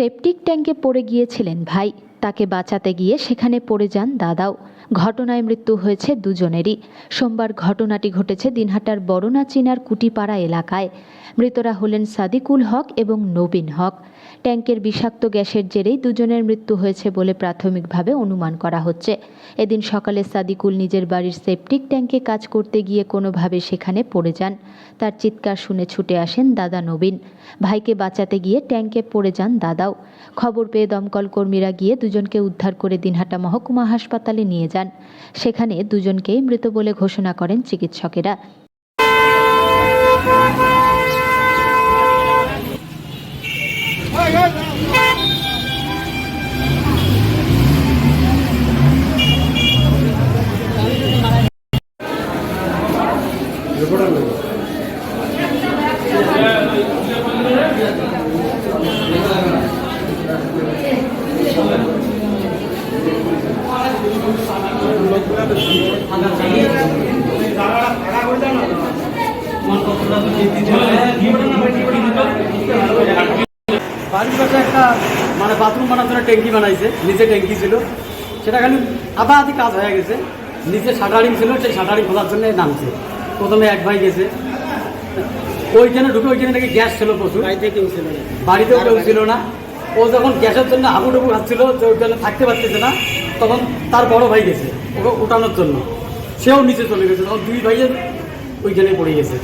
Septic ট্যাঙ্কে পড়ে গিয়েছিলেন ভাই। তাকে বাঁচাতে গিয়ে সেখানে পড়ে যান দাদাও। ঘটনায় মৃত্যু হয়েছে দুজনেরই। সোমবার ঘটনাটি ঘটেছে দিনহাটার বড়নাচিনার কুটিপাড়া এলাকায়। মৃতরা হলেন সাদিকুল হক এবং নবীন হক। ট্যাঙ্কের বিষাক্ত গ্যাসের জেরেই দুজনের মৃত্যু হয়েছে বলে প্রাথমিকভাবে অনুমান করা হচ্ছে। এদিন সকালে সাদিকুল নিজের বাড়ির সেপটিক ট্যাঙ্কে কাজ করতে গিয়ে কোনোভাবে সেখানে পড়ে যান। তার চিৎকার শুনে ছুটে আসেন দাদা নবীন। ভাইকে বাঁচাতে গিয়ে ট্যাঙ্কে পড়ে যান দাদাও। খবর পেয়ে দমকল কর্মীরা গিয়ে দুজনকে উদ্ধার করে দিনহাটা মহকুমা হাসপাতালে নিয়ে যান। সেখানে দুজনকেই মৃত বলে ঘোষণা করেন চিকিৎসকেরা। বাড়ির পাশে একটা মানে বাথরুম বানার জন্য ট্যাঙ্কি বানাইছে নিচে ট্যাঙ্কি ছিল। সেটা খালি আধা আধি কাজ হয়ে গেছে। নিচে শাটারিং ছিল সেই শাটারিং খোলার জন্য নামছে। প্রথমে এক ভাই গেছে। ওইখানে ঢুকে ওইখানে নাকি গ্যাস ছিল প্রচুর। বাড়িতে কেউ ছিল বাড়িতেও কেউ ছিল না। ও যখন গ্যাসের জন্য হাবুডুবু খাচ্ছিল যে ওইখানে থাকতে পারতেছে না তখন তার বড় ভাই গেছে ওকে উঠানোর জন্য। সেও নিচে চলে গেছে তখন দুই ভাইয়ের ওইখানে পড়ে গেছে।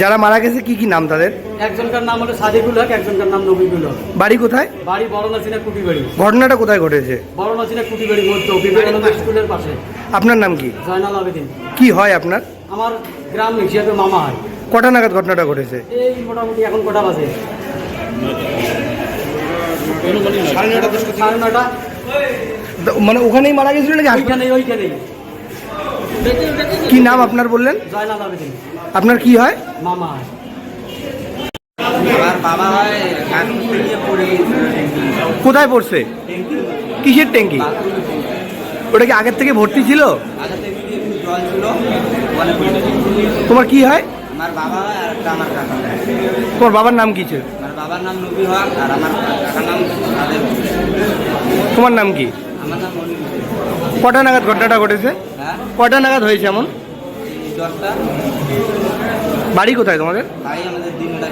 যারা মারা গেছে কি কি নাম তাদের? একজনকার নাম হলো সাদিকুল হক একজনকার নাম নবীকুল হক। বাড়ি কোথায়? বাড়ি বড় নাচিনা কুটি বাড়ি ঘটনাটা কোথায় ঘটেছে? বড় নাচিনা কুটি বাড়ি মধ্য বিবেকানন্দ স্কুলের পাশে। আপনার নাম কি? জয়নাল আবেদিন। কি হয় আপনার? আমার গ্রাম হিসেবে মামা হয়। কটা নাগাদ ঘটনাটা ঘটেছে? এই মোটামুটি এখন কটা বাজে? সাড়ে নটা মানে ওখানেই মারা গেছিল নাকি ওইখানেই ওইখানেই। কি নাম আপনার বললেন? আপনার কি হয়? মামা বাবা হয় কোথায় পড়ছে? কিসের ট্যাঙ্কি? ওটা কি আগের থেকে ভর্তি ছিল। তোমার কি হয়? আমার বাবা আর একটা আমার কাকা। তোমার বাবার নাম কি ছিল? বাবার নাম নবী হক আর আমার কাকার নাম তোমার নাম কি? আমার নাম মনির। কটা নাগাদ ঘটনাটা ঘটেছে? হ্যাঁ। কটা নাগাদ হয়েছে এমন? এই দশটা। বাড়ি কোথায় তোমাদের? ভাই আমাদের দিনটা